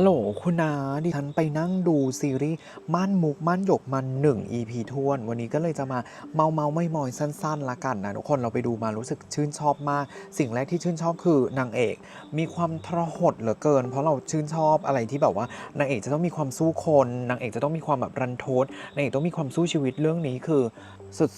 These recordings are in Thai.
ฮัลโหลคุณนาดิฉันไปนั่งดูซีรีส์ม่านมุกม่านหยกมันหนึ่ง EP ทวน วันนี้ก็เลยจะมาเมาเมาไม่มอยสั้นๆละกันนะทุกคนเราไปดูมารู้สึกชื่นชอบมาก สิ่งแรกที่ชื่นชอบคือนางเอก มีความทรหดเหลือเกิน เพราะเราชื่นชอบอะไรที่แบบว่านางเอกจะต้องมีความสู้คนนางเอกจะต้องมีความแบบรันทดนางเอกต้องมีความสู้ชีวิตเรื่องนี้คือ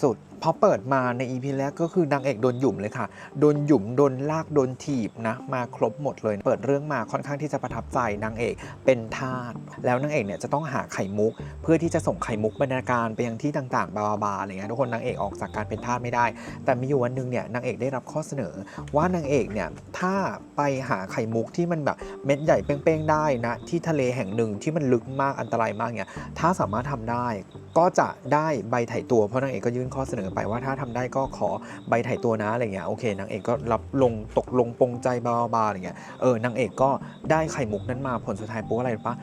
สุดๆพอเปิดมาใน EP แรกก็คือนางเอกโดนหยุมเลยค่ะ โดนหยุมโดนลากโดนถีบนะมาครบหมดเลย เปิดเรื่องมาค่อนข้างที่จะประทับใจนางเอกเป็นทาสแล้วนางเอกเนี่ยจะต้องหาไข่มุก เพื่อที่จะส่งไข่มุกบรรณาการไปยังที่ต่างๆ บาบาอะไรเงี้ยทุกคนนางเอกออกจากการเป็นทาสไม่ได้ แต่มีอยู่วันหนึ่งเนี่ยนางเอกได้รับข้อเสนอ ว่านางเอกเนี่ยถ้าไปหาไข่มุกที่มันแบบเม็ดใหญ่เป้งๆได้นะที่ทะเลแห่งหนึ่งที่มันลึกมากอันตรายมากเนี่ยถ้าสามารถทำได้ก็จะได้ใบไถ่ตัวเพราะนางเอกก็ยื่นข้อเสนอไปว่าถ้าทำได้ก็ขอใบไถ่ตัวนะอะไรเงี้ยโอเคนางเอกก็รับลงตกลงปงใจบาบาอะไรเงี้ยเออนางเอกก็ได้ไข่มุกนั้นมาผลสุดท้ายปุ๊บอะไรปะ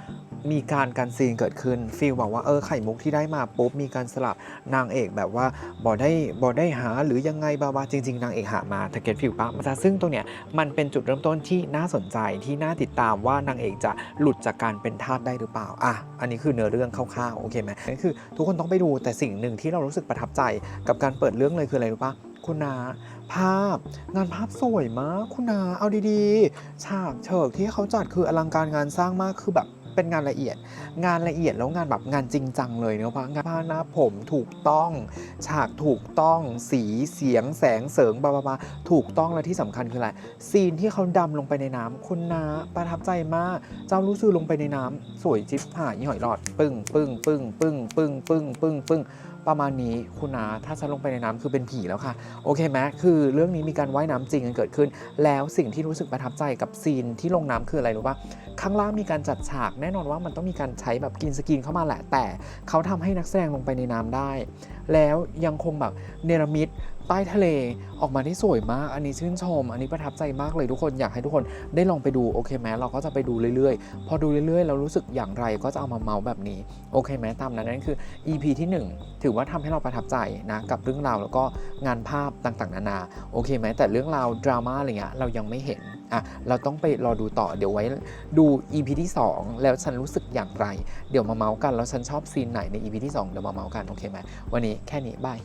มีการการซีนเกิดขึ้นฟีลบอกว่าเออไข่มุกที่ได้มาปุ๊บมีการสลับนางเอกแบบว่าบอได้บอได้หาหรือยังไงบาบาจริง ๆ นางเอกหามาถ้าเก็ตฟิลปะมันจะซึ่งตรงเนี้ยมันเป็นจุดเริ่มต้นที่น่าสนใจที่น่าติดตามว่านางเอกจะหลุดจากการเป็นทาสได้หรือเปล่าอะอันนี้คือเนื้อเรื่องคร่าวๆโอเคไหมนั่นคือทุกคนต้องไปดูแต่สิ่งหนึ่งที่เรารู้สึกประทับใจกับการเปิดเรื่องเลยคืออะไรรู้ปะคุณนา ภาพ งานภาพสวยมากคุณนาเอาดีๆ ฉากเฉิกที่เขาจัดคืออลังการงานสร้างมากคือแบบ เป็นงานละเอียด งานละเอียดแล้วงานแบบงานจริงจังเลยเนาะเพราะงานผ้าหน้าผมถูกต้อง ฉากถูกต้องสีเสียงแสงเสริงบาบาบาถูกต้องและที่สำคัญคืออะไรซีนที่เขาดำลงไปในน้ำคุณนาประทับใจมาก เจ้ารู้สึกลงไปในน้ำสวยจิ๊บหายหอยหลอด ปึ้งปึ้งปึ้งปึ้งปึ้งปึ้งปึ้งปึ้งประมาณนี้คุณนาถ้าฉันลงไปในน้ำคือเป็นผีแล้วค่ะ โอเคไหมคือเรื่องนี้มีการว่ายน้ำจริงกันเกิดขึ้น แล้วสิ่งที่รู้สึกประทับใจกับซีนที่ลงน้ำคืออะไรรู้ปะข้างล่างมีการจัดฉากแน่น่นอนว่ามันต้องมีการใช้แบบกินสกรีนเข้ามาแหละ แต่เขาทำให้นักแสดงลงไปในน้ำได้ แล้วยังคงแบบเนรมิต ใต้ทะเลออกมาได้สวยมาก อันนี้ชื่นชม อันนี้ประทับใจมากเลยทุกคนอยากให้ทุกคนได้ลองไปดูโอเคไหมเราก็จะไปดูเรื่อยๆ พอดูเรื่อยๆ เรารู้สึกอย่างไรก็จะเอามาเมาส์แบบนี้โอเคไหมตามนั้นนั่นคือ EP ที่ 1 ถือว่าทำให้เราประทับใจนะกับเรื่องราวแล้วก็งานภาพต่างๆ นานาโอเคไหมแต่เรื่องราวดราม่าอะไรเงี้ยเรายังไม่เห็นอะเราต้องไปรอดูต่อเดี๋ยวไว้ดู EP ที่ 2 แล้วฉันรู้สึกอย่างไร เดี๋ยวมาเมาส์กันแล้วฉันชอบซีนไหนใน EP ที่ 2 เดี๋ยวมาเมาส์กันโอเคไหมวันนี้แค่นี้บาย